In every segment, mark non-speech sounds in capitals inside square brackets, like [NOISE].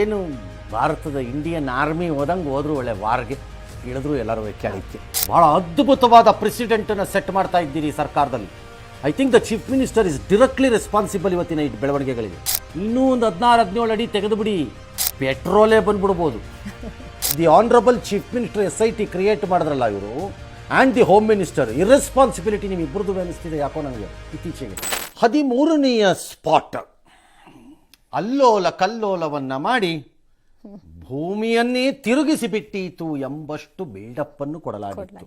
ಏನು ಭಾರತದ Indian army ಹೋದಂಗೆ ಹೋದ್ರು ಒಳ್ಳೆ ವಾರ್ಗೆ. ಇಳಿದ್ರು ಎಲ್ಲರೂ ಕೆಳಕ್ಕೆ ಭಾಳ ಅದ್ಭುತವಾದ ಪ್ರೆಸಿಡೆಂಟನ್ನು ಸೆಟ್ ಮಾಡ್ತಾ ಇದ್ದೀರಿ ಸರ್ಕಾರದಲ್ಲಿ. I think the chief minister is directly responsible ಇವತ್ತಿನ ಈ ಬೆಳವಣಿಗೆಗಳಿಗೆ. ಇನ್ನೂ ಒಂದು ಹದಿನಾರು, ಹದಿನೇಳು ಅಡಿ ತೆಗೆದುಬಿಡಿ. ಪೆಟ್ರೋಲೇ ಬಂದ್ಬಿಡ್ಬೋದು. The honourable chief minister S I T create ಮಾಡಿದ್ರಲ್ಲ ಇವರು. And the home minister irresponsibility ನೀವು ಇಬ್ಬರದು ಅನಿಸ್ತಿದೆ ಯಾಕೋ ನನಗೆ ಇತ್ತೀಚೆಗೆ. ಹದಿಮೂರನೆಯ ಸ್ಪಾಟ್ ಅಲ್ಲೋಲ ಕಲ್ಲೋಲವನ್ನ ಮಾಡಿ ಭೂಮಿಯನ್ನೇ ತಿರುಗಿಸಿ ಬಿಟ್ಟೀತು ಎಂಬಷ್ಟು ಬಿಲ್ಡಪ್ಪನ್ನು ಕೊಡಲಾಗಿತ್ತು.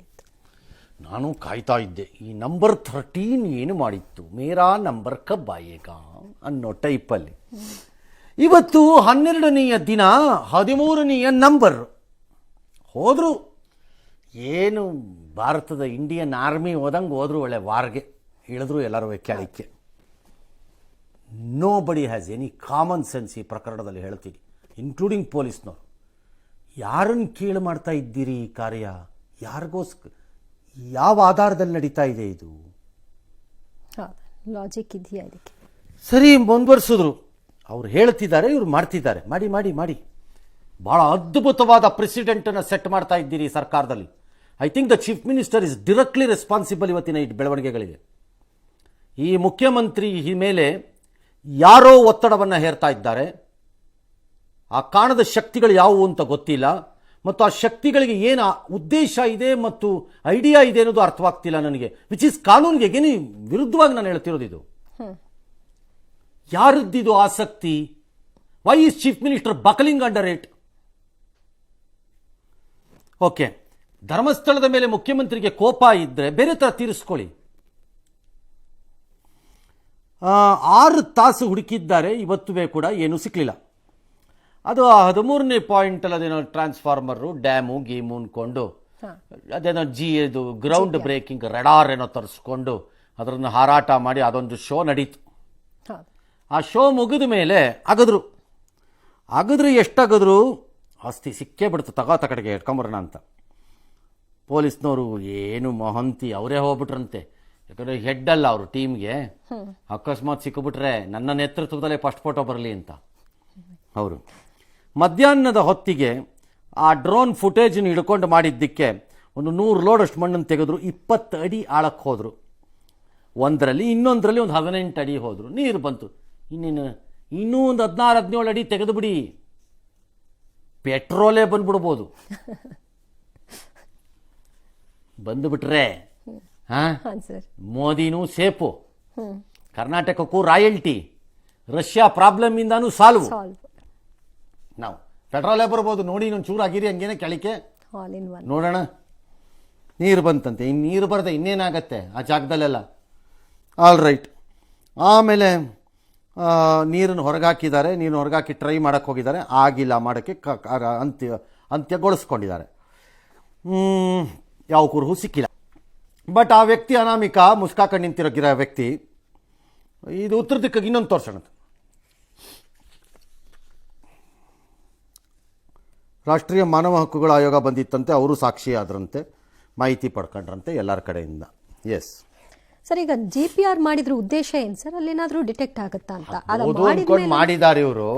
ನಾನು ಕಾಯ್ತಾ ಇದ್ದೆ ಈ ನಂಬರ್ ಥರ್ಟೀನ್ ಏನು ಮಾಡಿತ್ತು? ಮೇರಾ ನಂಬರ್ ಕಬ್ಬಾಯೇಗ ಅನ್ನೋ ಟೈಪಲ್ಲಿ ಇವತ್ತು ಹನ್ನೆರಡನೆಯ ದಿನ ಹದಿಮೂರನೆಯ ನಂಬರ್. ಹೋದ್ರು ಏನು ಭಾರತದ ಇಂಡಿಯನ್ ಆರ್ಮಿ ಹೋದಂಗೆ ಹೋದ್ರು ಒಳ್ಳೆ ವಾರ್ಗೆ ಇಳಿದ್ರು ಎಲ್ಲರೂ ಕೆಳಕ್ಕೆ ನೋ ಬಡಿ ಹ್ಯಾಸ್ ಎನಿ ಕಾಮನ್ ಸೆನ್ಸ್ ಈ ಪ್ರಕರಣದಲ್ಲಿ ಹೇಳ್ತೀನಿ ಇನ್ಕ್ಲೂಡಿಂಗ್ ಪೊಲೀಸ್ನವರು ಯಾರನ್ನು ಕೀಳು ಮಾಡ್ತಾ ಇದ್ದೀರಿ ಈ ಕಾರ್ಯ? ಯಾರಿಗೋಸ್ಕರ ಯಾವ ಆಧಾರದಲ್ಲಿ ನಡೀತಾ ಇದೆ ಇದು? ಲಾಜಿಕ್ ಇದೆಯಾ ಇದಕ್ಕೆ? ಸರಿ ಮುಂದುವರಿಸಿದ್ರು. ಅವ್ರು ಹೇಳ್ತಿದ್ದಾರೆ ಇವ್ರು ಮಾಡ್ತಿದ್ದಾರೆ. ಮಾಡಿ ಮಾಡಿ ಮಾಡಿ. ಭಾಳ ಅದ್ಭುತವಾದ ಪ್ರೆಸಿಡೆಂಟನ್ನು ಸೆಟ್ ಮಾಡ್ತಾ ಇದ್ದೀರಿ ಸರ್ಕಾರದಲ್ಲಿ. I think the chief minister is directly responsible ಇವತ್ತಿನ ಈ ಬೆಳವಣಿಗೆಗಳಿಗೆ. ಈ ಮುಖ್ಯಮಂತ್ರಿ ಈ ಮೇಲೆ ಯಾರೋ ಒತ್ತಡವನ್ನು ಹೇರ್ತಾ ಇದ್ದಾರೆ. ಆ ಕಾಣದ ಶಕ್ತಿಗಳು ಯಾವುವು ಅಂತ ಗೊತ್ತಿಲ್ಲ. ಮತ್ತು ಆ ಶಕ್ತಿಗಳಿಗೆ ಏನು ಉದ್ದೇಶ ಇದೆ ಮತ್ತು ಐಡಿಯಾ ಇದೆ ಅನ್ನೋದು ಅರ್ಥವಾಗ್ತಿಲ್ಲ ನನಗೆ. ವಿಚ್ ಇಸ್ ಕಾನೂನಿಗೆ ಏನೇ ವಿರುದ್ಧವಾಗಿ ನಾನು ಹೇಳ್ತಿರೋದು ಇದು. ಯಾರದ್ದಿದು ಆಸಕ್ತಿ? Why is chief minister buckling under it okay ಧರ್ಮಸ್ಥಳದ ಮೇಲೆ ಮುಖ್ಯಮಂತ್ರಿಗೆ ಕೋಪ ಇದ್ದರೆ ಬೇರೆ ಥರ ತೀರಿಸ್ಕೊಳ್ಳಿ. ಆರು ತಾಸು ಹುಡುಕಿದ್ದಾರೆ ಇವತ್ತುವೇ ಕೂಡ ಏನೂ ಸಿಕ್ಕಲಿಲ್ಲ ಅದು ಆ ಹದಿಮೂರನೇ ಪಾಯಿಂಟ್ ಅದೇನೋ ಟ್ರಾನ್ಸ್ಫಾರ್ಮರು ಡ್ಯಾಮು ಗೀಮು ಅನ್ಕೊಂಡು ಅದೇನೋ ಜಿ ಇದು ಗ್ರೌಂಡ್ ಬ್ರೇಕಿಂಗ್ ರೆಡಾರ್ ಏನೋ ತರಿಸ್ಕೊಂಡು ಅದರನ್ನು ಹಾರಾಟ ಮಾಡಿ ಅದೊಂದು ಶೋ ನಡೀತು. ಆ ಶೋ ಮುಗಿದ ಮೇಲೆ ಅಗದ್ರು. ಅಗದ್ರು ಎಷ್ಟಾಗದ್ರು ಆಸ್ತಿ ಸಿಕ್ಕೇ ಬಿಡ್ತು ತಗೋ ತಕಡೆಗೆ ಇಟ್ಕೊಂಬರೋಣ ಅಂತ. ಪೊಲೀಸ್ನವರು ಏನು ಮಹಂತಿ ಅವರೇ ಹೋಗ್ಬಿಟ್ರಂತೆ. ಯಾಕಂದ್ರೆ ಹೆಡ್ ಅಲ್ಲ ಅವರು ಟೀಮ್ಗೆ ಅಕಸ್ಮಾತ್ ಸಿಕ್ಕಿಬಿಟ್ರೆ ನನ್ನ ನೇತೃತ್ವದಲ್ಲೇ ಫಸ್ಟ್ ಫೋಟೋ ಬರಲಿ ಅಂತ. ಅವರು ಮಧ್ಯಾಹ್ನದ ಹೊತ್ತಿಗೆ ಆ ಡ್ರೋನ್ ಫುಟೇಜನ್ನು ಹಿಡ್ಕೊಂಡು ಮಾಡಿದ್ದಕ್ಕೆ ಒಂದು ನೂರು ಲೋಡಷ್ಟು ಮಣ್ಣನ್ನು ತೆಗೆದ್ರು. ಇಪ್ಪತ್ತು ಅಡಿ ಆಳಕ್ಕೆ ಹೋದರು. ಒಂದರಲ್ಲಿ ಇನ್ನೊಂದರಲ್ಲಿ ಒಂದು ಹದಿನೆಂಟು ಅಡಿ ಹೋದರು. ನೀರು ಬಂತು. ಇನ್ನೇನು ಇನ್ನೂ ಒಂದು ಹದಿನಾರು ಹದಿನೇಳು ಅಡಿ ತೆಗೆದುಬಿಡಿ ಪೆಟ್ರೋಲೇ ಬಂದ್ಬಿಡ್ಬೋದು. [LAUGHS] ಬಂದುಬಿಟ್ರೆ ಮೋದಿನೂ ಸೇಫು ಕರ್ನಾಟಕಕ್ಕೂ ರಾಯಲ್ಟಿ. ರಷ್ಯಾ ಪ್ರಾಬ್ಲಮ್ ಇಂದಾನು ಸಾಲ್ವ್. ನಾವು ಪೆಟ್ರೋಲೇ ಬರ್ಬೋದು. ನೋಡಿ ಇನ್ನೊಂದು ಚೂರು ಆಗಿರಿ ಹಂಗೇನೆ ಕೆಳಕ್ಕೆ. ನೋಡೋಣ. ನೀರು ಬಂತಂತೆ. ಇನ್ನು ನೀರು ಬರದೆ ಇನ್ನೇನಾಗತ್ತೆ ಆ ಜಾಗದಲ್ಲೆಲ್ಲ? ಆಲ್ ರೈಟ್ ಆಮೇಲೆ ನೀರನ್ನು ಹೊರಗಾಕಿದ್ದಾರೆ. ನೀರು ಹೊರಗಾಕಿ ಟ್ರೈ ಮಾಡೋಕ್ಕೆ ಹೋಗಿದ್ದಾರೆ. ಆಗಿಲ್ಲ ಮಾಡೋಕ್ಕೆ ಅಂತ್ಯ ಅಂತ್ಯಗೊಳಿಸ್ಕೊಂಡಿದ್ದಾರೆ. ಯಾವ ಕುರುಹು ಸಿಕ್ಕಿಲ್ಲ. ಬಟ್ ಆ ವ್ಯಕ್ತಿ ಅನಾಮಿಕ ಮುಸ್ಕಾ ನಿಂತಿರೋ ಗಿರ ವ್ಯಕ್ತಿ ಇದು ಉತ್ತರ ದಿಕ್ಕಿಗೆ ಇನ್ನೊಂದು ತೋರ್ಸೋಣ ರಾಷ್ಟ್ರೀಯ ಮಾನವ ಹಕ್ಕುಗಳ ಆಯೋಗ ಬಂದಿತ್ತಂತೆ ಅವರು ಸಾಕ್ಷಿಯಾದ್ರಂತೆ ಮಾಹಿತಿ ಪಡ್ಕೊಂಡ್ರಂತೆ ಎಲ್ಲರ ಕಡೆಯಿಂದ. ಎಸ್ ಸರ್ ಈಗ ಜಿ ಪಿ ಆರ್ ಮಾಡಿದ್ರ ಉದ್ದೇಶ ಏನು ಸರ್? ಅಲ್ಲೇನಾದ್ರೂ ಡಿಟೆಕ್ಟ್ ಆಗುತ್ತಾ ಅಂತ? ಮಾಡಿದ್ದಾರೆ ಇವರು.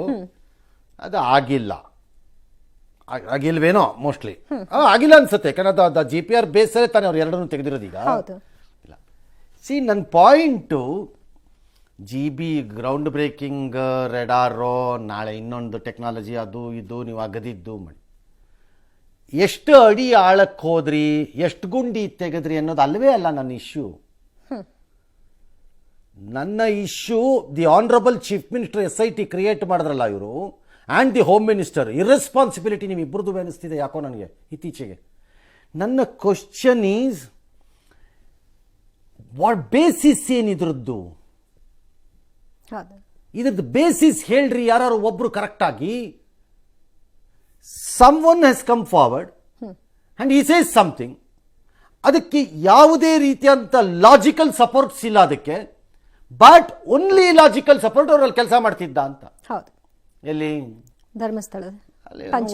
ಅದು ಆಗಿಲ್ಲ. ಆಗಿಲ್ವೇನೋ ಮೋಸ್ಟ್ಲಿ ಆಗಿಲ್ಲ ಅನ್ಸುತ್ತೆ. ಯಾಕಂದ್ರೆ ಅದು ಜಿ ಪಿ ಆರ್ ಬೇಸರೇ ತಾನೇ ಅವ್ರು ಎರಡನ್ನೂ ತೆಗೆದಿರೋದು ಈಗ. ಹೌದು. ಇಲ್ಲ. ಸಿ ನನ್ನ point G B ground breaking ರೆಡಾರೋ ನಾಳೆ ಇನ್ನೊಂದು ಟೆಕ್ನಾಲಜಿ ಅದು ಇದು ನೀವು ಅಗದಿದ್ದು ಮಾಡಿ. ಎಷ್ಟು ಅಡಿ ಆಳಕ್ಕೆ ಹೋದ್ರಿ ಎಷ್ಟು ಗುಂಡಿ ತೆಗೆದ್ರಿ ಅನ್ನೋದು ಅಲ್ಲವೇ ಅಲ್ಲ ನನ್ನ ಇಶ್ಯೂ ನನ್ನ issue the honourable chief minister S I T create ಮಾಡಿದ್ರಲ್ಲ ಇವರು. And the home minister irresponsibility ನೀವು ಇಬ್ಬರದ್ದು ಅನಿಸ್ತಿದೆ ಯಾಕೋ ನನಗೆ ಇತ್ತೀಚೆಗೆ. ನನ್ನ ಕ್ವಶನ್ ಈಸ್ ವಾಟ್ ಬೇಸಿಸ್ ಏನಿದ್ರದ್ದು ಇದ್ರದ್ದು? ಇದ್ರದ್ದು ಬೇಸಿಸ್ ಹೇಳ್ರಿ ಯಾರು ಒಬ್ರು ಕರೆಕ್ಟಾಗಿ some one has come forward and he says something ಅದಕ್ಕೆ ಯಾವುದೇ ರೀತಿಯಂಥ ಲಾಜಿಕಲ್ ಸಪೋರ್ಟ್ಸ್ ಇಲ್ಲ ಅದಕ್ಕೆ ಬಟ್ ಓನ್ಲಿ ಲಾಜಿಕಲ್ ಸಪೋರ್ಟ್ ಅವರಲ್ಲಿ ಕೆಲಸ ಮಾಡ್ತಿದ್ದ ಅಂತ. ಹೌದು. ಎಲ್ಲಿ? ಧರ್ಮಸ್ಥಳ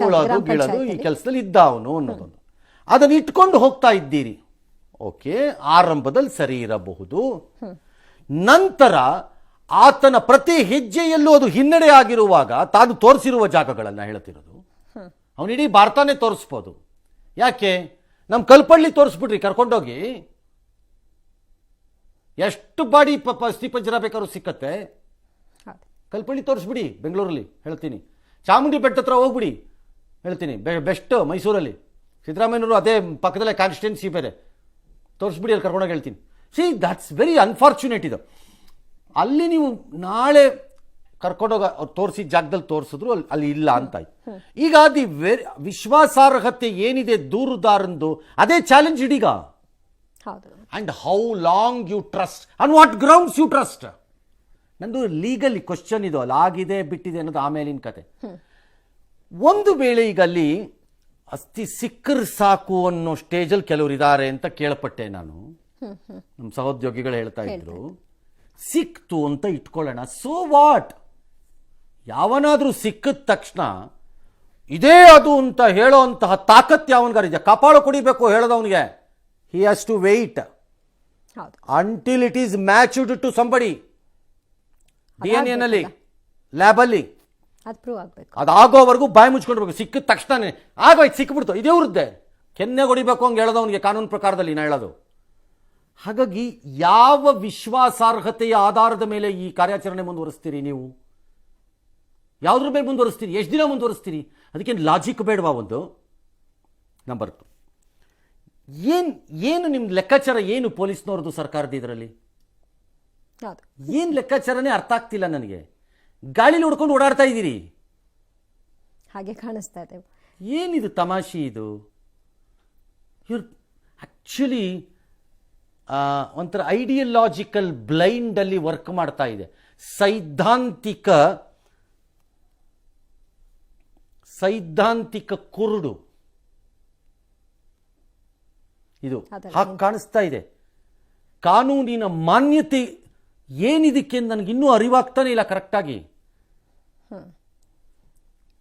ಉಳೋದು ಬೀಳೋದು ಈ ಕೆಲಸದಲ್ಲಿ ಇದ್ದ ಅವನು ಅನ್ನೋದೊಂದು. ಅದನ್ನು ಇಟ್ಕೊಂಡು ಹೋಗ್ತಾ ಇದ್ದೀರಿ. ಓಕೆ ಆರಂಭದಲ್ಲಿ ಸರಿ ಇರಬಹುದು. ನಂತರ ಆತನ ಪ್ರತಿ ಹೆಜ್ಜೆಯಲ್ಲೂ ಅದು ಹಿನ್ನಡೆ ಆಗಿರುವಾಗ ತಾನು ತೋರಿಸಿರುವ ಜಾಗಗಳನ್ನ ಹೇಳ್ತಿರೋದು. ಅವನು ಇಡೀ ಭಾರತನೇ ತೋರಿಸ್ಬೋದು. ಯಾಕೆ? ನಮ್ಮ ಕಲ್ಪಳ್ಳಿ ತೋರಿಸ್ಬಿಡ್ರಿ ಕರ್ಕೊಂಡೋಗಿ. ಎಷ್ಟು ಬಾಡಿ ಪ ಪಂಜರ ಬೇಕಾದ್ರೂ ಸಿಕ್ಕತ್ತೆ. ಕಲ್ಪಳ್ಳಿ ತೋರಿಸ್ಬಿಡಿ ಬೆಂಗಳೂರಲ್ಲಿ ಹೇಳ್ತೀನಿ. ಚಾಮುಂಡಿ ಬೆಟ್ಟ ಹತ್ರ ಹೋಗ್ಬಿಡಿ ಹೇಳ್ತೀನಿ. ಬೆ ಬೆಸ್ಟ್ ಮೈಸೂರಲ್ಲಿ. ಸಿದ್ದರಾಮಯ್ಯನವರು ಅದೇ ಪಕ್ಕದಲ್ಲೇ ಕಾನ್ಸ್ಟಿಟ್ಯೂನ್ಸಿ ಬೇರೆ. ತೋರಿಸ್ಬಿಡಿ ಅಲ್ಲಿ ಕರ್ಕೊಂಡೋಗಿ ಹೇಳ್ತೀನಿ. ಸಿ ದಟ್ಸ್ ವೆರಿ ಅನ್ಫಾರ್ಚುನೇಟ್ ಇದು. ಅಲ್ಲಿ ನೀವು ನಾಳೆ ಕರ್ಕೊಂಡೋಗ ಅವ್ರು ತೋರಿಸಿದ ಜಾಗದಲ್ಲಿ ತೋರಿಸಿದ್ರು ಅಲ್ಲಿ ಅಲ್ಲಿ ಇಲ್ಲ ಅಂತ ಈಗ ದಿ ವೆರಿ ವಿಶ್ವಾಸಾರ್ಹತೆ ಏನಿದೆ ದೂರುದಾರಂದು ಅದೇ ಚಾಲೆಂಜ್ ಇದೀಗ. ಹೌದು. And how long you trust on what grounds you trust ನಂದು ಲೀಗಲಿ ಕ್ವಶನ್ ಇದು ಅಲ್ಲ. ಆಗಿದೆ ಬಿಟ್ಟಿದೆ ಅನ್ನೋದು ಆಮೇಲಿನ ಕತೆ. ಒಂದು ವೇಳೆ ಈಗ ಅಲ್ಲಿ ಅಸ್ಥಿ ಸಿಕ್ಕರ್ ಸಾಕು ಅನ್ನೋ ಸ್ಟೇಜಲ್ಲಿ ಕೆಲವರು ಇದ್ದಾರೆ ಅಂತ ಕೇಳ್ಪಟ್ಟೆ ನಾನು. ನಮ್ಮ ಸಹೋದ್ಯೋಗಿಗಳು ಹೇಳ್ತಾ ಇದ್ರು. ಸಿಕ್ತು ಅಂತ ಇಟ್ಕೊಳ್ಳೋಣ. ಸೊ ವಾಟ್ ಯಾವನಾದ್ರೂ ಸಿಕ್ಕಿದ ತಕ್ಷಣ ಇದೇ ಅದು ಅಂತ ಹೇಳೋಂತಹ ತಾಕತ್ ಯಾವನ್ಗಾರಿದೆ ಕಪಾಳು ಕುಡಿಬೇಕು ಹೇಳೋದವನಿಗೆ he has to wait until it is matched to somebody D N ಎನಲ್ಲಿ ಲ್ಯಾಬಲ್ಲಿ ಅದು ಪ್ರೂವ್ ಆಗಬೇಕು. ಅದಾಗೋವರೆಗೂ ಬಾಯಿ ಮುಚ್ಕೊಂಡಿರ್ಬೇಕು ಸಿಕ್ಕಿದ ತಕ್ಷಣ ಆಗೋಯ್ತು ಸಿಕ್ಬಿಡ್ತು ಇದೇ ವೃದ್ಧೆ ಕೆನ್ನೆ ಹೊಡಿಬೇಕು ಹಂಗೆ ಹೇಳೋದವನಿಗೆ ಕಾನೂನು ಪ್ರಕಾರದಲ್ಲಿ ನಾ ಹೇಳೋದು. ಹಾಗಾಗಿ ಯಾವ ವಿಶ್ವಾಸಾರ್ಹತೆಯ ಆಧಾರದ ಮೇಲೆ ಈ ಕಾರ್ಯಾಚರಣೆ ಮುಂದುವರಿಸ್ತೀರಿ ನೀವು? ಯಾವುದ್ರ ಮೇಲೆ ಮುಂದುವರಿಸ್ತೀರಿ? ಎಷ್ಟು ದಿನ ಮುಂದುವರಿಸ್ತೀರಿ? ಅದಕ್ಕೆ ಲಾಜಿಕ್ ಬೇಡವಾ ಒಂದು? ನಂಬರ್ ಏನು ಏನು ನಿಮ್ಮ ಲೆಕ್ಕಾಚಾರ ಏನು ಪೊಲೀಸ್ನವ್ರದ್ದು ಸರ್ಕಾರದ ಇದರಲ್ಲಿ? ಏನು ಲೆಕ್ಕಾಚಾರನೇ ಅರ್ಥ ಆಗ್ತಿಲ್ಲ ನನಗೆ. ಗಾಳಿಲಿ ಹುಡ್ಕೊಂಡು ಓಡಾಡ್ತಾ ಇದ್ದೀರಿ. ಹಾಗೆ ಕಾಣಿಸ್ತಾ ಇದೆ. ಏನಿದು ತಮಾಷೆ ಇದು? ಇವ್ರು ಆ್ಯಕ್ಚುಲಿ ಒಂಥರ ಐಡಿಯಲಾಜಿಕಲ್ ಬ್ಲೈಂಡಲ್ಲಿ ವರ್ಕ್ ಮಾಡ್ತಾ ಇದೆ. ಸೈದ್ಧಾಂತಿಕ ಸೈದ್ಧಾಂತಿಕ ಕುರುಡು. ಇದು ಹಾಗೆ ಕಾಣಿಸ್ತಾ ಇದೆ. ಕಾನೂನಿನ ಮಾನ್ಯತೆ ಏನಿದಕ್ಕೆ ನನಗೆ ಇನ್ನೂ ಅರಿವಾಗ್ತಾನೆ ಇಲ್ಲ ಕರೆಕ್ಟಾಗಿ.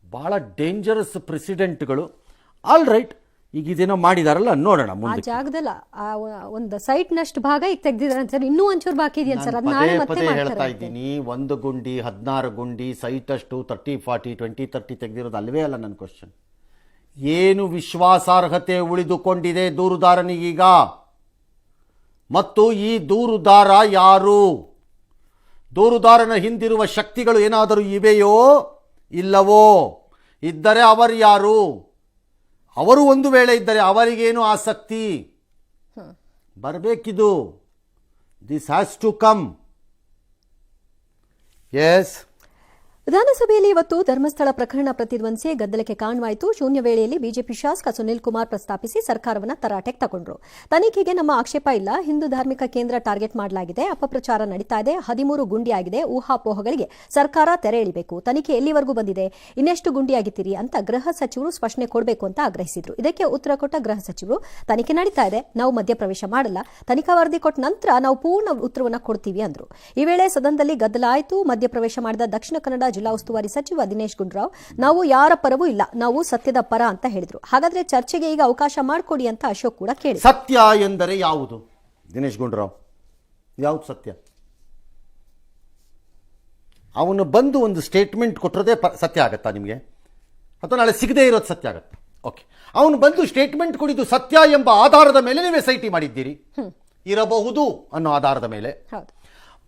ಬಹಳ ಡೇಂಜರಸ್ ಪ್ರೆಸಿಡೆಂಟ್ಗಳು ಆಲ್ ರೈಟ್ ಈಗ ಇದೇನೋ ಮಾಡಿದಾರಲ್ಲ ನೋಡೋಣ ಆ ಮುಂದೆ ಜಾಗದಲ್ಲ ಆ ಒಂದು ಸೈಟ್ ನಷ್ಟು ಭಾಗ ಈಗ ತೆಗ್ದಿದ್ದಾರೆ ಸರ್ ಇನ್ನೂ ಒಂಚೂರು ಬಾಕಿ ಇದೆಯಾ ಸರ್? ಅದು ನಾನು ಪದೇ ಮತ್ತೆ ಪದೇ ಹೇಳ್ತಾ ಮಾಡ್ತಾರೆ ಇದ್ದೀನಿ ಒಂದು ಗುಂಡಿ ಹದಿನಾರು ಗುಂಡಿ ಸೈಟ್ ಅಷ್ಟು ತರ್ಟಿ ಫಾರ್ಟಿ ಟ್ವೆಂಟಿ ತರ್ಟಿ ತೆಗೆದಿರೋದು ಅಲ್ವೇ ಅಲ್ಲ ನನ್ನ ಕ್ವಶನ್ ಏನು ವಿಶ್ವಾಸಾರ್ಹತೆ ಉಳಿದುಕೊಂಡಿದೆ ದೂರುದಾರನಿಗೀಗ? ಮತ್ತು ಈ ದೂರುದಾರ ಯಾರು? ದೂರುದಾರನ ಹಿಂದಿರುವ ಶಕ್ತಿಗಳು ಏನಾದರೂ ಇವೆಯೋ? ಇಲ್ಲವೋ? ಇದ್ದರೆ ಅವರು ಯಾರು? ಅವರು ಒಂದು ವೇಳೆ ಇದ್ದರೆ ಅವರಿಗೇನು ಆಸಕ್ತಿ? ಬರಬೇಕಿದು. This has to come as ವಿಧಾನಸಭೆಯಲ್ಲಿ ಇವತ್ತು ಧರ್ಮಸ್ಥಳ ಪ್ರಕರಣ ಪ್ರತಿಧ್ವನಿಸಿ ಗದ್ದಲಕ್ಕೆ ಕಾರಣವಾಯಿತು ಶೂನ್ಯ ವೇಳೆಯಲ್ಲಿ ಬಿಜೆಪಿ ಶಾಸಕ ಸುನಿಲ್ ಕುಮಾರ್ ಪ್ರಸ್ತಾಪಿಸಿ ಸರ್ಕಾರವನ್ನು ತರಾಟೆಗೆ ತಗೊಂಡ್ರು. ತನಿಖೆಗೆ ನಮ್ಮ ಆಕ್ಷೇಪ ಇಲ್ಲ. ಹಿಂದೂ ಧಾರ್ಮಿಕ ಕೇಂದ್ರ ಟಾರ್ಗೆಟ್ ಮಾಡಲಾಗಿದೆ. ಅಪಪ್ರಚಾರ ನಡೀತಾ ಇದೆ. ಹದಿಮೂರು ಗುಂಡಿಯಾಗಿದೆ. ಊಹಾಪೋಹಗಳಿಗೆ ಸರ್ಕಾರ ತೆರೆ ಎಳಿಬೇಕು. ತನಿಖೆ ಎಲ್ಲಿವರೆಗೂ ಬಂದಿದೆ? ಇನ್ನೆಷ್ಟು ಗುಂಡಿಯಾಗಿತ್ತೀರಿ ಅಂತ ಗೃಹ ಸಚಿವರು ಸ್ಪಷ್ಟನೆ ಕೊಡಬೇಕು ಅಂತ ಆಗ್ರಹಿಸಿದ್ರು. ಇದಕ್ಕೆ ಉತ್ತರ ಕೊಟ್ಟ ಗೃಹ ಸಚಿವರು, ತನಿಖೆ ನಡೀತಾ ಇದೆ. ನಾವು ಮಧ್ಯಪ್ರವೇಶ ಮಾಡಲ್ಲ. ತನಿಖಾ ವರದಿ ಕೊಟ್ಟ ನಂತರ ನಾವು ಪೂರ್ಣ ಉತ್ತರವನ್ನು ಕೊಡ್ತೀವಿ ಅಂದ್ರು. ಈ ವೇಳೆ ಸದನದಲ್ಲಿ ಗದ್ದಲ ಆಯಿತು. ಮಧ್ಯಪ್ರವೇಶ ಮಾಡಿದ ದಕ್ಷಿಣ ಕನ್ನಡ ಜಿಲ್ಲಾ ಉಸ್ತುವಾರಿ ಸಚಿವ ದಿನೇಶ್ ಗುಂಡೂರಾವ್ ನಾವು ಯಾರ ಪರವೂ ಇಲ್ಲ ನಾವು ಸತ್ಯದ ಪರ ಅಂತ ಹೇಳಿದ್ರು. ಹಾಗಾದ್ರೆ ಚರ್ಚೆಗೆ ಈಗ ಅವಕಾಶ ಮಾಡಿಕೊಡಿ ಅಂತ ಅಶೋಕ್ ಕೂಡ ಕೇಳಿ ಸತ್ಯ ಎಂದರೆ ಯಾವುದು? ದಿನೇಶ್ ಗುಂಡೂರಾವ್ ಯಾವುದು ಸತ್ಯ? ಅವನು ಬಂದು ಒಂದು ಸ್ಟೇಟ್ಮೆಂಟ್ ಕೊಟ್ಟಿರೋದೇ ಪ ಸತ್ಯ ಆಗತ್ತಾ ನಿಮಗೆ? ಅಥವಾ ನಾಳೆ ಸಿಗದೇ ಇರೋದು ಸತ್ಯ ಆಗತ್ತಾ? ಓಕೆ ಅವನು ಬಂದು ಸ್ಟೇಟ್ಮೆಂಟ್ ಕೊಡಿದ್ದು ಸತ್ಯ ಎಂಬ ಆಧಾರದ ಮೇಲೆ ನೀವು ಎಸ್ ಐ ಟಿ ಮಾಡಿದ್ದೀರಿ ಇರಬಹುದು ಅನ್ನೋ ಆಧಾರದ ಮೇಲೆ.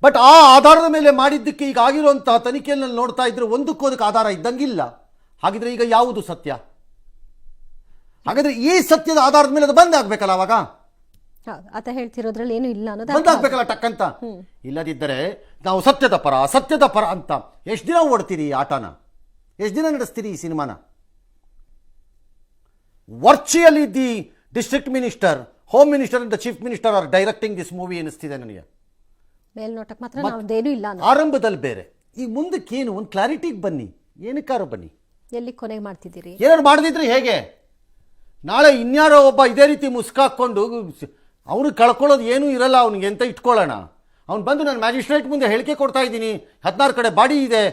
ಬಟ್ ಆ ಆಧಾರದ ಮೇಲೆ ಮಾಡಿದ್ದಕ್ಕೆ ಈಗ ಆಗಿರುವಂತಹ ತನಿಖೆಯಲ್ಲಿ ನೋಡ್ತಾ ಇದ್ರೆ ಒಂದಕ್ಕೋದಕ್ಕೆ ಆಧಾರ ಇದ್ದಂಗಿಲ್ಲ. ಹಾಗಿದ್ರೆ ಈಗ ಯಾವುದು ಸತ್ಯ? ಹಾಗಾದ್ರೆ ಈ ಸತ್ಯದ ಆಧಾರದ ಮೇಲೆ ಅದು ಬಂದ್ ಆಗ್ಬೇಕಲ್ಲ ಅವಾಗ? ಆತ ಹೇಳ್ತಿರೋದ್ರಲ್ಲಿ ಏನು ಇಲ್ಲ ಅನ್ನೋದು ಬಂದ್ ಆಗ್ಬೇಕಲ್ಲ ಟಕ್ಕಂತ? ಇಲ್ಲದಿದ್ದರೆ ನಾವು ಸತ್ಯದ ಪರ ಸತ್ಯದ ಪರ ಅಂತ. ಎಷ್ಟು ದಿನ ಓಡ್ತೀರಿ ಈ ಆಟನ? ಎಷ್ಟು ದಿನ ನಡೆಸ್ತೀರಿ ಈ ಸಿನಿಮಾನ? Virtually the district minister home minister and the chief minister are directing this movie ಅನಿಸ್ತಿದೆ ನನಗೆ. ಮೇಲ್ನೋಟಕ್ಕೆ ಮಾತ್ರ ಇಲ್ಲ ಅನ್ನೋ ಆರಂಭದಲ್ಲಿ ಬೇರೆ. ಈಗ ಮುಂದಕ್ಕೆ ಏನು ಒಂದು ಕ್ಲಾರಿಟಿಗೆ ಬನ್ನಿ. ಏನಕ್ಕಾರು ಬನ್ನಿ. ಎಲ್ಲಿ ಕೊನೆಗೆ ಮಾಡ್ತಿದ್ದೀರಿ? ಏನಾರು ಮಾಡಿದ್ರೆ ಹೇಗೆ? ನಾಳೆ ಇನ್ಯಾರೋ ಒಬ್ಬ ಇದೇ ರೀತಿ ಮುಸ್ಕಾಕೊಂಡು ಅವನು ಕಳ್ಕೊಳ್ಳೋದು ಏನೂ ಇರಲ್ಲ ಅವ್ನಿಗೆ ಅಂತ ಇಟ್ಕೊಳ್ಳೋಣ? ಅವ್ನು ಬಂದು ನಾನು ಮ್ಯಾಜಿಸ್ಟ್ರೇಟ್ ಮುಂದೆ ಹೇಳಿಕೆ ಕೊಡ್ತಾ ಇದ್ದೀನಿ. ಹದಿನಾರು ಕಡೆ ಬಾಡಿ ಇದೆ.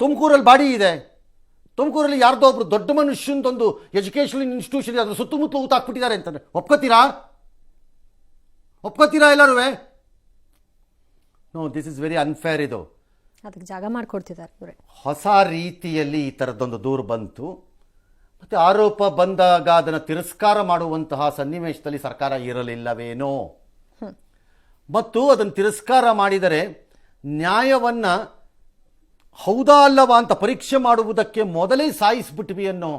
ತುಮಕೂರಲ್ಲಿ ಬಾಡಿ ಇದೆ. ತುಮಕೂರಲ್ಲಿ ಯಾರ್ದೋ ಒಬ್ರು ದೊಡ್ಡ ಮನುಷ್ಯಂದೊಂದು ಎಜುಕೇಷನ್ ಇನ್ಸ್ಟಿಟ್ಯೂಷನ್ ಅದ್ರ ಸುತ್ತಮುತ್ತಲು ಊತಾಕ್ಬಿಟ್ಟಿದ್ದಾರೆ ಅಂತಾರೆ ಒಪ್ಕೋತೀರಾ? ಒಪ್ಕೋತೀರಾ ಎಲ್ಲರೂ no this is very unfair ಇದು. ಅದಕ್ಕೆ ಜಾಗ ಮಾಡಿಕೊಡ್ತಿದ್ದಾರೆ ಇವರೇ. ಹೊಸ ರೀತಿಯಲ್ಲಿ ಈ ಥರದ್ದೊಂದು ದೂರು ಬಂತು. ಮತ್ತು ಆರೋಪ ಬಂದಾಗ ಅದನ್ನು ತಿರಸ್ಕಾರ ಮಾಡುವಂತಹ ಸನ್ನಿವೇಶದಲ್ಲಿ ಸರ್ಕಾರ ಇರಲಿಲ್ಲವೇನೋ. ಮತ್ತು ಅದನ್ನು ತಿರಸ್ಕಾರ ಮಾಡಿದರೆ ನ್ಯಾಯವನ್ನು ಹೌದಾ ಅಲ್ಲವಾ ಅಂತ ಪರೀಕ್ಷೆ ಮಾಡುವುದಕ್ಕೆ ಮೊದಲೇ ಸಾಯಿಸ್ಬಿಟ್ವಿ ಅನ್ನೋ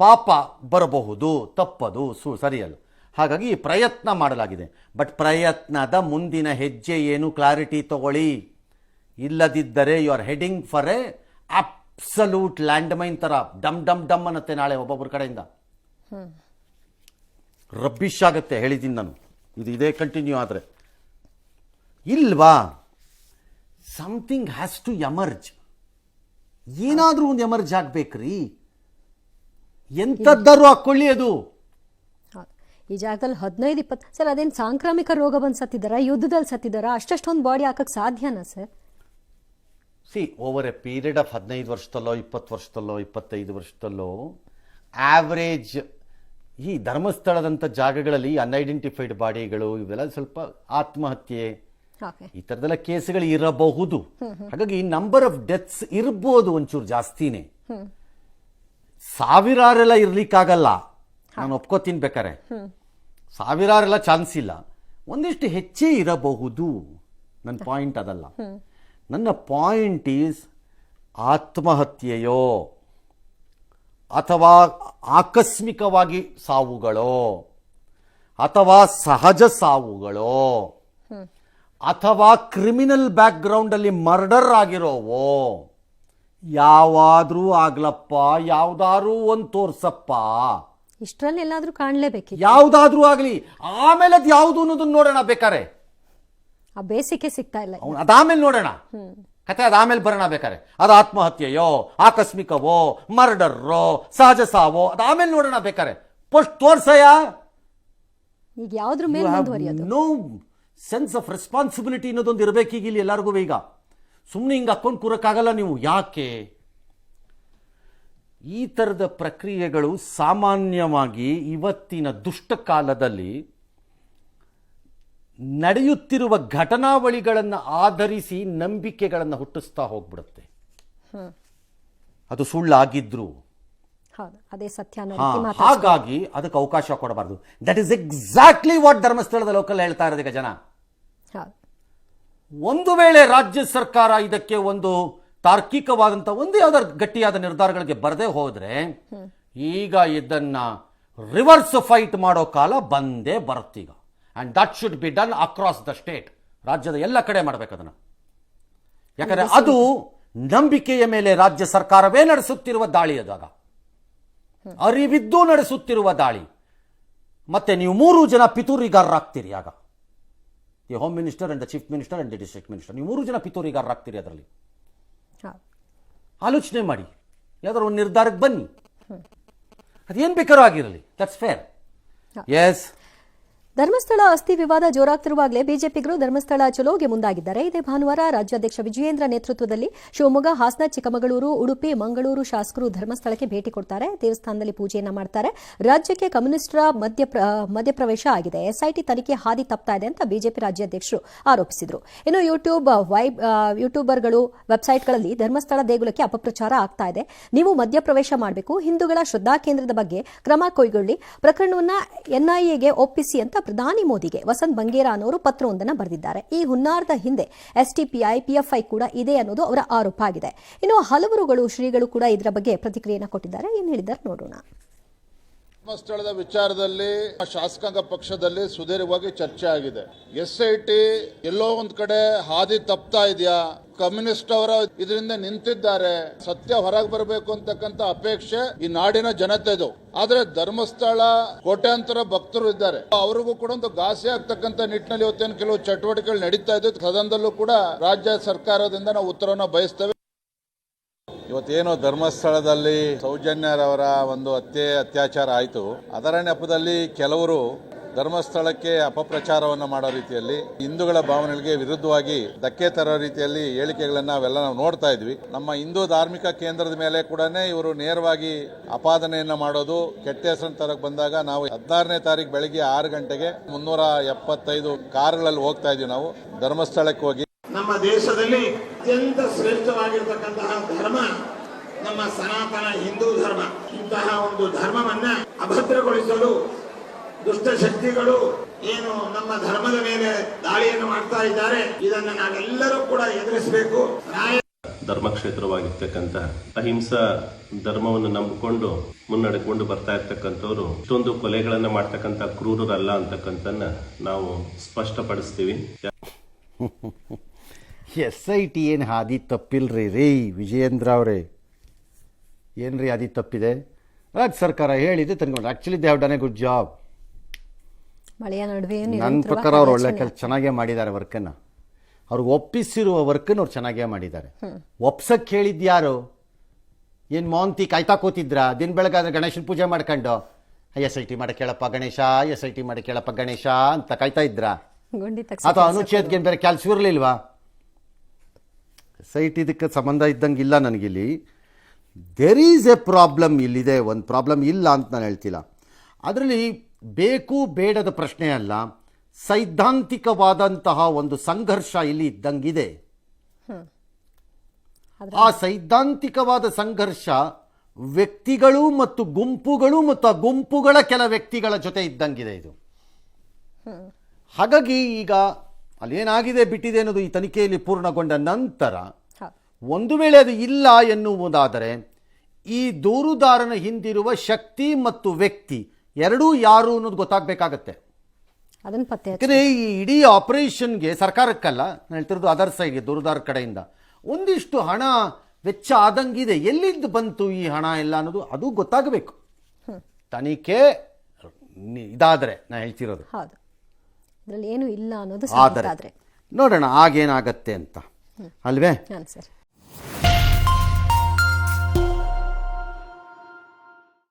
ಪಾಪ ಬರಬಹುದು ತಪ್ಪದು ಸು ಸರಿಯಲ್ಲ. ಹಾಗಾಗಿ ಪ್ರಯತ್ನ ಮಾಡಲಾಗಿದೆ. ಬಟ್ ಪ್ರಯತ್ನದ ಮುಂದಿನ ಹೆಜ್ಜೆ ಏನು? ಕ್ಲಾರಿಟಿ ತಗೊಳ್ಳಿ. ಇಲ್ಲದಿದ್ದರೆ you are heading for a absolute land mine ಥರ ಡಮ್ ಡಮ್ ಡಮ್ ಅನ್ನತ್ತೆ ನಾಳೆ ಒಬ್ಬೊಬ್ಬರ ಕಡೆಯಿಂದ. ರಬ್ಬಿಶ್ ಆಗುತ್ತೆ ಹೇಳಿದ್ದೀನಿ ನಾನು. ಇದು ಇದೇ ಕಂಟಿನ್ಯೂ ಆದರೆ. ಇಲ್ವಾ? ಸಮಥಿಂಗ್ ಹ್ಯಾಸ್ ಟು ಎಮರ್ಜ್ ಏನಾದರೂ ಒಂದು ಎಮರ್ಜ್ ಆಗ್ಬೇಕ್ರಿ. ಎಂಥದ್ದಾದ್ರೂ ಹಾಕ್ಕೊಳ್ಳಿ ಅದು. ಈ ಜಾಗದಲ್ಲಿ ಹದಿನೈದು ಇಪ್ಪತ್ತು ಸರ್ ಅದೇನು ಸಾಂಕ್ರಾಮಿಕ ರೋಗ ಬಂದು ಸತ್ತಿದ್ದಾರಾ? ಯುದ್ಧದಲ್ಲಿ ಸತ್ತಿದ್ದಾರಾ? ಅಷ್ಟಷ್ಟೊಂದು ಬಾಡಿ ಹಾಕಕ್ಕೆ ಸಾಧ್ಯನಾ sir? See over a period of ಹದಿನೈದು ವರ್ಷದಲ್ಲೋ ಇಪ್ಪತ್ತು ವರ್ಷದಲ್ಲೋ ಇಪ್ಪತ್ತೈದು ವರ್ಷದಲ್ಲೋ ಆವ್ರೇಜ್ ಈ ಧರ್ಮಸ್ಥಳದಂಥ ಜಾಗಗಳಲ್ಲಿ ಅನ್ಐಡೆಂಟಿಫೈಡ್ ಬಾಡಿಗಳು ಇವೆಲ್ಲ ಸ್ವಲ್ಪ ಆತ್ಮಹತ್ಯೆ ಈ ಥರದೆಲ್ಲ ಕೇಸ್ಗಳು ಇರಬಹುದು. ಹಾಗಾಗಿ ನಂಬರ್ ಆಫ್ ಡೆತ್ಸ್ ಇರ್ಬೋದು ಒಂಚೂರು ಜಾಸ್ತಿನೇ. ಸಾವಿರಾರೆಲ್ಲ ಇರ್ಲಿಕ್ಕಾಗಲ್ಲ. ನಾನು ಒಪ್ಕೋತೀನಿ ಬೇಕಾರೆ. ಸಾವಿರಾರೆಲ್ಲ ಚಾನ್ಸ್ ಇಲ್ಲ. ಒಂದಿಷ್ಟು ಹೆಚ್ಚೇ ಇರಬಹುದು. ನನ್ನ ಪಾಯಿಂಟ್ ಅದಲ್ಲ. ನನ್ನ ಪಾಯಿಂಟ್ ಈಸ್ ಆತ್ಮಹತ್ಯೆಯೋ ಅಥವಾ ಆಕಸ್ಮಿಕವಾಗಿ ಸಾವುಗಳೋ ಅಥವಾ ಸಹಜ ಸಾವುಗಳೋ ಅಥವಾ ಕ್ರಿಮಿನಲ್ ಬ್ಯಾಕ್ಗ್ರೌಂಡಲ್ಲಿ ಮರ್ಡರ್ ಆಗಿರೋವೋ ಯಾವಾದರೂ ಆಗ್ಲಪ್ಪ ಯಾವ್ದಾದ್ರೂ ಒಂದು ತೋರ್ಸಪ್ಪ. ಇಷ್ಟರಲ್ಲಿ ಎಲ್ಲಾದರೂ ಕಾಣಲೇಬೇಕು ಯಾವ್ದಾದ್ರೂ ಆಗಲಿ ಆಮೇಲೆ ಅದು ಯಾವುದು ಅನ್ನೋದನ್ನ ನೋಡೋಣ ಬೇಕಾರೆ. ಆ ಬೇಸಿಗೆ ಸಿಗ್ತಾ ಇಲ್ಲ ಅವ್ನು ಅದಾಮೇಲೆ ನೋಡೋಣ. ಕತೆ ಅದಾಮೇಲೆ ಬರೋಣ ಬೇಕಾರೆ. ಅದು ಆತ್ಮಹತ್ಯೆಯೋ ಆಕಸ್ಮಿಕವೋ ಮರ್ಡರ್ರೋ ಸಹಜ ಸಾವೋ ಅದಾಮೇಲೆ ನೋಡೋಣ ಬೇಕಾರೆ. ಫಸ್ಟ್ ತೋರ್ಸಯ್ಯ? ಈಗ ಯಾವ್ದ್ರ ಮೇಲೆ ಮುಂದುವರಿಯೋದು? ನೋ ಸೆನ್ಸ್ ಆಫ್ ರೆಸ್ಪಾನ್ಸಿಬಿಲಿಟಿ ಅನ್ನೋದೊಂದು ಇರಬೇಕೀಗ ಇಲ್ಲಿ ಎಲ್ಲರಿಗೂ ಈಗ. ಸುಮ್ಮನೆ ಹಿಂಗೆ ಹಾಕೊಂಡು ಕೂರಕ್ಕಾಗಲ್ಲ ನೀವು. ಯಾಕೆ? ಈ ಥರದ ಪ್ರಕ್ರಿಯೆಗಳು ಸಾಮಾನ್ಯವಾಗಿ ಇವತ್ತಿನ ದುಷ್ಟ ಕಾಲದಲ್ಲಿ ನಡೆಯುತ್ತಿರುವ ಘಟನಾವಳಿಗಳನ್ನು ಆಧರಿಸಿ ನಂಬಿಕೆಗಳನ್ನು ಹುಟ್ಟಿಸ್ತಾ ಹೋಗ್ಬಿಡುತ್ತೆ. ಅದು ಸುಳ್ಳಾಗಿದ್ರು. ಅದೇ ಸತ್ಯ. ಹಾಗಾಗಿ ಅದಕ್ಕೆ ಅವಕಾಶ ಕೊಡಬಾರ್ದು. ದಟ್ ಇಸ್ ಎಕ್ಸಾಕ್ಟ್ಲಿ ವಾಟ್ ಧರ್ಮಸ್ಥಳದ ಲೋಕಲ್ ಹೇಳ್ತಾ ಇರೋದೀಗ ಜನ. ಒಂದು ವೇಳೆ ರಾಜ್ಯ ಸರ್ಕಾರ ಇದಕ್ಕೆ ಒಂದು ತಾರ್ಕಿಕವಾದಂಥ ಒಂದೇ ಯಾವ್ದಾದ್ರು ಗಟ್ಟಿಯಾದ ನಿರ್ಧಾರಗಳಿಗೆ ಬರದೇ ಹೋದರೆ ಈಗ ಇದನ್ನ ರಿವರ್ಸ್ ಫೈಟ್ ಮಾಡೋ ಕಾಲ ಬಂದೇ ಬರುತ್ತೀಗ and that should be done across the state ರಾಜ್ಯದ ಎಲ್ಲ ಕಡೆ ಮಾಡ್ಬೇಕು ಅದನ್ನ. ಯಾಕಂದ್ರೆ ಅದು ನಂಬಿಕೆಯ ಮೇಲೆ ರಾಜ್ಯ ಸರ್ಕಾರವೇ ನಡೆಸುತ್ತಿರುವ ದಾಳಿ ಅದಾಗ ಅರಿವಿದ್ದು ನಡೆಸುತ್ತಿರುವ ದಾಳಿ. ಮತ್ತೆ ನೀವು ಮೂರು ಜನ ಪಿತೂರಿಗಾರರಾಗ್ತೀರಿ ಆಗ. The home minister and the chief minister and the district minister ನೀವು ಮೂರು ಜನ ಪಿತೂರಿಗಾರರಾಗ್ತೀರಿ ಅದರಲ್ಲಿ. ಆಲೋಚನೆ ಮಾಡಿ. ಯಾವ್ದಾದ್ರು ಒಂದು ನಿರ್ಧಾರಕ್ಕೆ ಬನ್ನಿ. ಅದೇನು ಬೇಕಾದ್ರೂ ಆಗಿರಲಿ. ದಟ್ಸ್ ಫೇರ್ ಎಸ್ ಧರ್ಮಸ್ಥಳ ಅಸ್ಥಿ ವಿವಾದ ಜೋರಾಗ್ತಿರುವಾಗಲೇ ಬಿಜೆಪಿಗರು ಧರ್ಮಸ್ಥಳ ಚಲೋಗೆ ಮುಂದಾಗಿದ್ದಾರೆ. ಇದೇ ಭಾನುವಾರ ರಾಜ್ಯಾಧ್ಯಕ್ಷ ವಿಜಯೇಂದ್ರ ನೇತೃತ್ವದಲ್ಲಿ ಶಿವಮೊಗ್ಗ, ಹಾಸನ, ಚಿಕ್ಕಮಗಳೂರು, ಉಡುಪಿ, ಮಂಗಳೂರು ಶಾಸಕರು ಧರ್ಮಸ್ಥಳಕ್ಕೆ ಭೇಟಿ ಕೊಡ್ತಾರೆ. ದೇವಸ್ಥಾನದಲ್ಲಿ ಪೂಜೆಯನ್ನ ಮಾಡ್ತಾರೆ. ರಾಜ್ಯಕ್ಕೆ ಕಮ್ಯುನಿಸ್ಟರ ಮಧ್ಯ ಮಧ್ಯಪ್ರವೇಶ ಆಗಿದೆ. ಎಸ್ಐಟಿ ತನಿಖೆ ಹಾದಿ ತಪ್ತಾ ಇದೆ ಅಂತ ಬಿಜೆಪಿ ರಾಜ್ಯಾಧ್ಯಕ್ಷರು ಆರೋಪಿಸಿದರು. ಇನ್ನು ಯೂಟ್ಯೂಬ್ ವೈ ಯೂಟ್ಯೂಬರ್ಗಳು ವೆಬ್ಸೈಟ್ಗಳಲ್ಲಿ ಧರ್ಮಸ್ಥಳ ದೇಗುಲಕ್ಕೆ ಅಪಪ್ರಚಾರ ಆಗ್ತಾ ಇದೆ. ನೀವು ಮಧ್ಯಪ್ರವೇಶ ಮಾಡಬೇಕು. ಹಿಂದೂಗಳ ಶ್ರದ್ಧಾ ಕೇಂದ್ರದ ಬಗ್ಗೆ ಕ್ರಮ ಕೈಗೊಳ್ಳಿ. ಪ್ರಕರಣವನ್ನ ಎನ್ಐಎಗೆ ಒಪ್ಪಿಸಿ ಅಂತ ಪ್ರಧಾನಿ ಮೋದಿಗೆ ವಸಂತ್ ಬಂಗೇರ ಅನ್ನೋರು ಪತ್ರವೊಂದನ್ನು ಬರೆದಿದ್ದಾರೆ. ಈ ಹುನ್ನಾರದ ಹಿಂದೆ ಎಸ್ಟಿಪಿಐ ಪಿಎಫ್ಐ ಕೂಡ ಇದೆ ಅನ್ನೋದು ಅವರ ಆರೋಪ ಆಗಿದೆ. ಇನ್ನು ಹಲವರುಗಳು, ಶ್ರೀಗಳು ಕೂಡ ಇದರ ಬಗ್ಗೆ ಪ್ರತಿಕ್ರಿಯೆಯನ್ನು ಕೊಟ್ಟಿದ್ದಾರೆ. ಏನು ಹೇಳಿದ್ದಾರೆ ನೋಡೋಣ. ಧರ್ಮಸ್ಥಳದ ವಿಚಾರದಲ್ಲಿ, ಶಾಸಕಾಂಗ ಪಕ್ಷದಲ್ಲಿ ಸುದೀರ್ಘವಾಗಿ ಚರ್ಚೆ ಆಗಿದೆ. ಎಸ್ ಐ ಟಿ ಎಲ್ಲೋ ಒಂದ್ ಕಡೆ ಹಾದಿ ತಪ್ತಾ ಇದೆಯಾ? ಕಮ್ಯುನಿಸ್ಟ್ ಅವರ ಇದರಿಂದ ನಿಂತಿದ್ದಾರೆ. ಸತ್ಯ ಹೊರಗೆ ಬರಬೇಕು ಅಂತಕ್ಕಂಥ ಅಪೇಕ್ಷೆ ಈ ನಾಡಿನ ಜನತೆದು. ಆದ್ರೆ ಧರ್ಮಸ್ಥಳ ಕೋಟ್ಯಾಂತರ ಭಕ್ತರು ಇದ್ದಾರೆ. ಅವ್ರಿಗೂ ಕೂಡ ಒಂದು ಘಾಸಿ ಆಗ್ತಕ್ಕಂತ ನಿಟ್ಟಿನಲ್ಲಿ ಇವತ್ತೇನು ಕೆಲವು ಚಟುವಟಿಕೆಗಳು ನಡೀತಾ ಇದೆ. ಸದನದಲ್ಲೂ ಕೂಡ ರಾಜ್ಯ ಸರ್ಕಾರದಿಂದ ನಾವು ಉತ್ತರವನ್ನು ಬಯಸ್ತೇವೆ. ಇವತ್ತೇನು ಧರ್ಮಸ್ಥಳದಲ್ಲಿ ಸೌಜನ್ಯರವರ ಒಂದು ಹತ್ಯೆ ಅತ್ಯಾಚಾರ ಆಯಿತು. ಅದರ ನೆಪದಲ್ಲಿ ಕೆಲವರು ಧರ್ಮಸ್ಥಳಕ್ಕೆ ಅಪಪ್ರಚಾರವನ್ನು ಮಾಡೋ ರೀತಿಯಲ್ಲಿ ಹಿಂದೂಗಳ ಭಾವನೆಗಳಿಗೆ ವಿರುದ್ಧವಾಗಿ ಧಕ್ಕೆ ತರೋ ರೀತಿಯಲ್ಲಿ ಹೇಳಿಕೆಗಳನ್ನ ಅವೆಲ್ಲ ನಾವು ನೋಡ್ತಾ ಇದ್ವಿ. ನಮ್ಮ ಹಿಂದೂ ಧಾರ್ಮಿಕ ಕೇಂದ್ರದ ಮೇಲೆ ಕೂಡ ಇವರು ನೇರವಾಗಿ ಅಪಾದನೆಯನ್ನ ಮಾಡೋದು ಕೆಟ್ಟ ಹೆಸರನ್ನು ತರಕ್ ಬಂದಾಗ ನಾವು ಹದಿನಾರನೇ ತಾರೀಕು ಬೆಳಿಗ್ಗೆ ಆರು ಗಂಟೆಗೆ ಮುನ್ನೂರ ಎಪ್ಪತ್ತೈದು ಕಾರ್ಗಳಲ್ಲಿ ಹೋಗ್ತಾ ಇದೀವಿ ನಾವು. ಧರ್ಮಸ್ಥಳಕ್ಕೆ ಹೋಗಿ. ನಮ್ಮ ದೇಶದಲ್ಲಿ ಅತ್ಯಂತ ಶ್ರೇಷ್ಠವಾಗಿರ್ತಕ್ಕಂತಹ ಧರ್ಮ ನಮ್ಮ ಸನಾತನ ಹಿಂದೂ ಧರ್ಮ. ಇಂತಹ ಒಂದು ಧರ್ಮವನ್ನ ಅಭದ್ರಗೊಳಿಸಲು ದುಷ್ಟಶಕ್ತಿಗಳು ಏನು ನಮ್ಮ ಧರ್ಮದ ಮೇಲೆ ದಾಳಿಯನ್ನು ಮಾಡ್ತಾ ಇದ್ದಾರೆ. ಇದನ್ನು ನಾವೆಲ್ಲರೂ ಕೂಡ ಎದುರಿಸಬೇಕು. ಧರ್ಮಕ್ಷೇತ್ರವಾಗಿರ್ತಕ್ಕಂಥ ಅಹಿಂಸಾ ಧರ್ಮವನ್ನು ನಂಬಿಕೊಂಡು ಮುನ್ನಡೆಕೊಂಡು ಬರ್ತಾ ಇರ್ತಕ್ಕಂಥವ್ರು ಇಷ್ಟೊಂದು ಕೊಲೆಗಳನ್ನ ಮಾಡ್ತಕ್ಕಂಥ ಕ್ರೂರರಲ್ಲ ಅಂತಕ್ಕಂಥನ್ನ ನಾವು ಸ್ಪಷ್ಟಪಡಿಸ್ತೀವಿ. ಎಸ್ ಐ ಟಿ ಏನು ಹಾದಿ ತಪ್ಪಿಲ್ರಿ ರೀ ವಿಜಯೇಂದ್ರ ಅವರೇ? ಏನು ರೀ ಹಾದಿ ತಪ್ಪಿದೆ? ರಾಜ್ಯ ಸರ್ಕಾರ ಹೇಳಿದೆ ತಂದ್ಕೊಂಡು actually they have done a good job ಮಳೆಯ ನಡುವೆ ನನ್ನ ಪ್ರಕಾರ ಅವ್ರು ಒಳ್ಳೆ ಕೆಲಸ ಚೆನ್ನಾಗೇ ಮಾಡಿದ್ದಾರೆ ವರ್ಕನ್ನು. ಅವ್ರು ಒಪ್ಪಿಸಿರುವ ವರ್ಕನ್ನು ಅವ್ರು ಚೆನ್ನಾಗೇ ಮಾಡಿದ್ದಾರೆ. ಒಪ್ಸಕ್ಕೆ ಹೇಳಿದ್ಯಾರು? ಏನು ಮೌಂತಿ ಕಾಯ್ತಾ ಕೂತಿದ್ರ? ದಿನ ಬೆಳಗಾದ್ರೆ ಗಣೇಶನ ಪೂಜೆ ಮಾಡ್ಕೊಂಡು. ಎಸ್ ಐ ಟಿ ಮಾಡಿ ಕೇಳಪ್ಪ ಗಣೇಶ ಎಸ್ ಐ ಟಿ ಮಾಡಿ ಕೇಳಪ್ಪ ಗಣೇಶ ಅಂತ ಕಾಯ್ತಾ ಇದ್ರ? ಅಥವಾ ಅನುಚ್ಛೇದಕ್ಕೆ ಬೇರೆ ಕೆಲಸ ಇರಲಿಲ್ವಾ? ಎಸ್ ಐ ಟಿ ಇದಕ್ಕೆ ಸಂಬಂಧ ಇದ್ದಂಗಿಲ್ಲ ನನಗಿಲ್ಲಿ. ದೇರ್ ಈಸ್ ಎ ಪ್ರಾಬ್ಲಮ್ ಇಲ್ಲಿದೆ. ಒಂದು ಪ್ರಾಬ್ಲಮ್ ಇಲ್ಲ ಅಂತ ನಾನು ಹೇಳ್ತಿಲ್ಲ. ಅದರಲ್ಲಿ ಬೇಕು ಬೇಡದ ಪ್ರಶ್ನೆ ಅಲ್ಲ ಸೈದ್ಧಾಂತಿಕವಾದಂತಹ ಒಂದು ಸಂಘರ್ಷ ಇಲ್ಲಿ ಇದ್ದಂಗಿದೆ. ಆ ಸೈದ್ಧಾಂತಿಕವಾದ ಸಂಘರ್ಷ ವ್ಯಕ್ತಿಗಳು ಮತ್ತು ಗುಂಪುಗಳು ಮತ್ತು ಆ ಗುಂಪುಗಳ ಕೆಲ ವ್ಯಕ್ತಿಗಳ ಜೊತೆ ಇದ್ದಂಗಿದೆ ಇದು. ಹಾಗಾಗಿ ಈಗ ಅಲ್ಲೇನಾಗಿದೆ ಬಿಟ್ಟಿದೆ ಅನ್ನೋದು ಈ ತನಿಖೆಯಲ್ಲಿ ಪೂರ್ಣಗೊಂಡ ನಂತರ ಒಂದು ವೇಳೆ ಅದು ಇಲ್ಲ ಎನ್ನುವುದಾದರೆ ಈ ದೂರುದಾರನ ಹಿಂದಿರುವ ಶಕ್ತಿ ಮತ್ತು ವ್ಯಕ್ತಿ ಎರಡೂ ಯಾರು ಅನ್ನೋದು ಗೊತ್ತಾಗಬೇಕಾಗತ್ತೆ. ಅದನ್ನು ಪತ್ತೆ ಯಾಕಂದರೆ ಈ ಇಡೀ ಆಪರೇಷನ್ಗೆ ಸರ್ಕಾರಕ್ಕಲ್ಲ ನಾನು ಹೇಳ್ತಿರೋದು ಅದರ್ ಸೈಡ್ಗೆ ದುರ್ದಾರ್ ಕಡೆಯಿಂದ. ಒಂದಿಷ್ಟು ಹಣ ವೆಚ್ಚ ಆದಂಗಿದೆ ಎಲ್ಲಿಂದ ಬಂತು ಈ ಹಣ ಎಲ್ಲ ಅನ್ನೋದು ಅದು ಗೊತ್ತಾಗಬೇಕು. ತನಿಖೆ ಇದಾದರೆ ನಾನು ಹೇಳ್ತಿರೋದು. ಹೌದು. ಅದರಲ್ಲಿ ಏನು ಇಲ್ಲ ಅನ್ನೋದು ಆದರೆ ನೋಡೋಣ ಆಗೇನಾಗತ್ತೆ ಅಂತ. ಅಲ್ವೇ? ಹಾಂ ಸರ್.